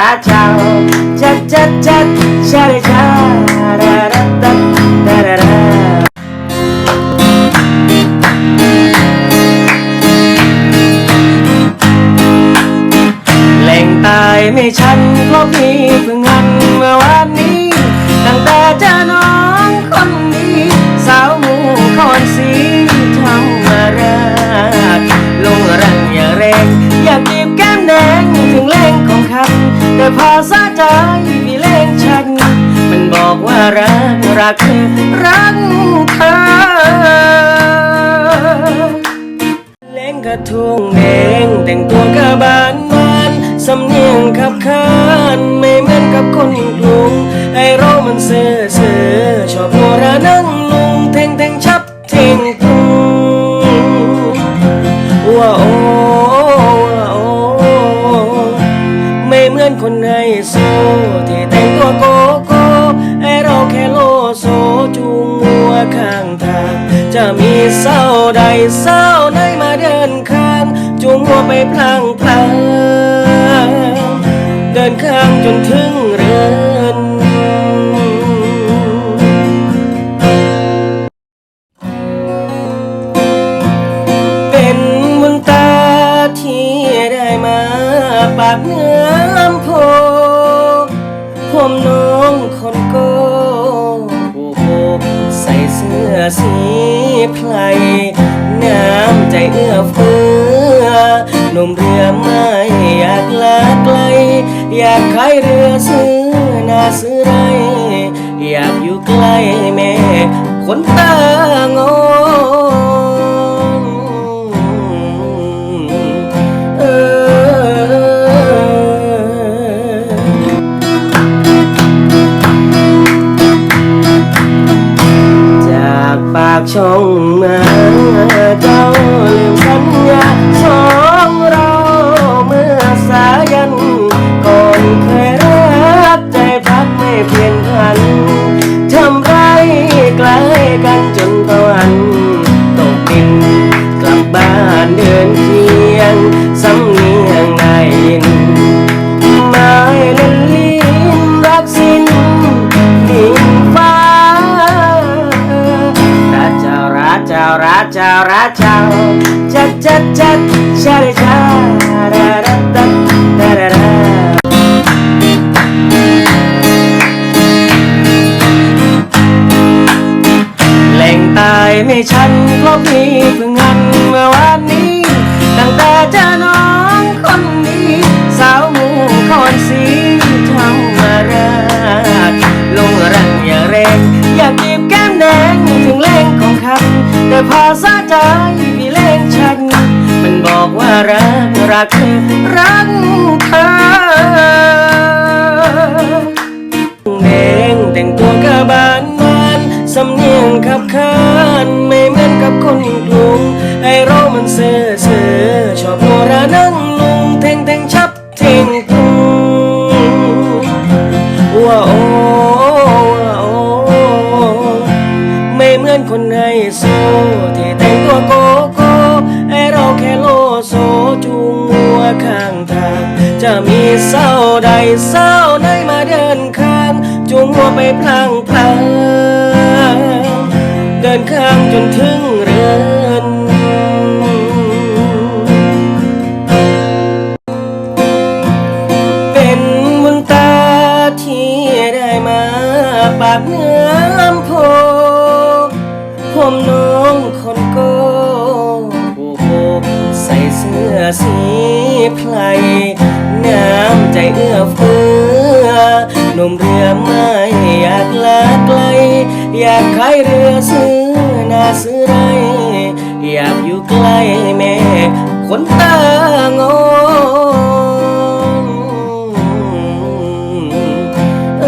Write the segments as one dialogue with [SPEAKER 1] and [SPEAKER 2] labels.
[SPEAKER 1] ราเจ้าจัดจัดจัดชาดิช รักรักเธอเล่งกระทุ่งแดงแต่งตัวกระบานบานสำเนียงขับขานไม่เหมือนกับคนกรุงไอ้เรามันเสือเสือชอบหัวเราะนั่ง เศร้าไหนมาเดินข้างจูงหัวไปพลางพลางเดินข้างจนถึงเรือนเป็นบุญตาที่ได้มาปากเนื้อลำโพผมน้องคนโกผู้โบใส่เสื้อสีไพร น้ำใจเอื้อเฟื้อหนุ่มเรือไม่อยากลาไกล อยากขายเรือซื้อนาซื้อไร อยากอยู่ใกล้แม่คนตางอนเออ จากปากช่องมา เจ้าราเจ้าจัดจัดจัดชาดิชาราดาดาดาดาราแหล่งตายไม่ชันเพราะมีเพิ่ง นแต่อสะใจพี่เล่งฉัน มันบอกว่ารักรักเธอรักเธอแดงแต่งตัวกระบานบานสำเนียงขับขานไม่เหมือนกับคนกรุงไอ้เรามันเสือเสือชอบหัวเราะนั่งลุงเท่งเท่งชับเท่งตุงว้าโอว้าโอไม่เหมือนคน จะมีเศร้าใดเศร้าไหนมาเดินข้างจูงหัวไปพลางพลางเดินข้างจนถึงเรือนเป็นบุญตาที่ได้มาปากเนื้อลำโพผมน้องคนโกผู้โบใส่เสื้อสีไพร ใจเอื้อเฟื้อหนุ่มเรือไม่อยากลาไกล อยากขายเรือซื้อนาซื้อไร อยากอยู่ใกล้แม่คนตางอนเอ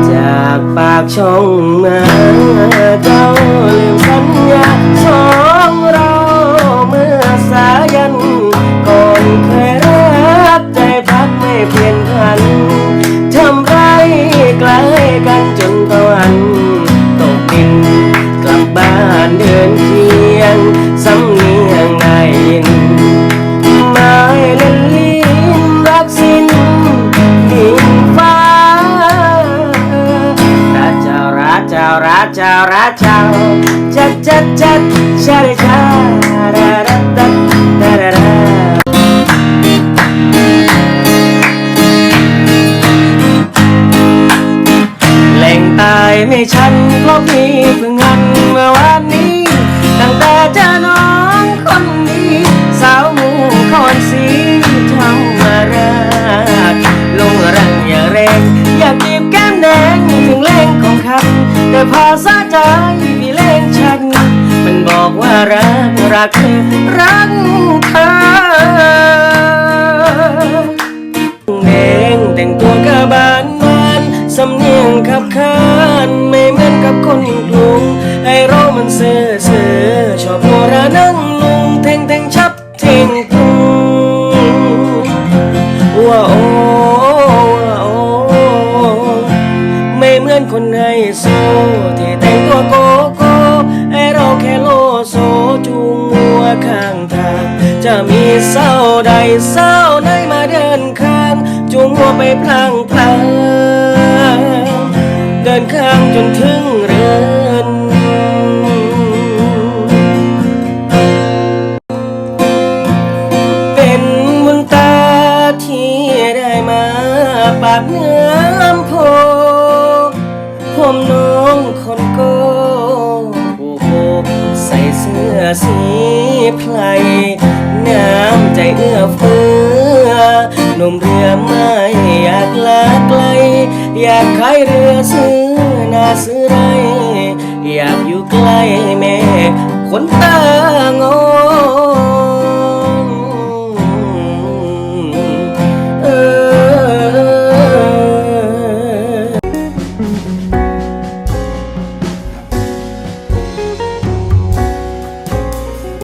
[SPEAKER 1] อจากปากช่อง จาราจาจัดจัดจัดชาริชาราดัตตัดาราแหล่งตายในฉันเพราะมีเพิ่ง รักรักเธอรักเธอแดงแต่งตัวกะบานมันสำเนียงขับขานไม่เหมือนกับคนกรุงไอ้เรามันเสือเสือชอบหัวเระนั่งลุงแทง ทาง จะมีเศร้าใดเศร้าไหนมาเดินข้างจูงหัวไปพลางพลางเดินข้างจนถึง มเรือไม่อยากลาไกล อยากขายเรือซื้อนาซื้อไร อยากอยู่ใกล้แม่คนตางอ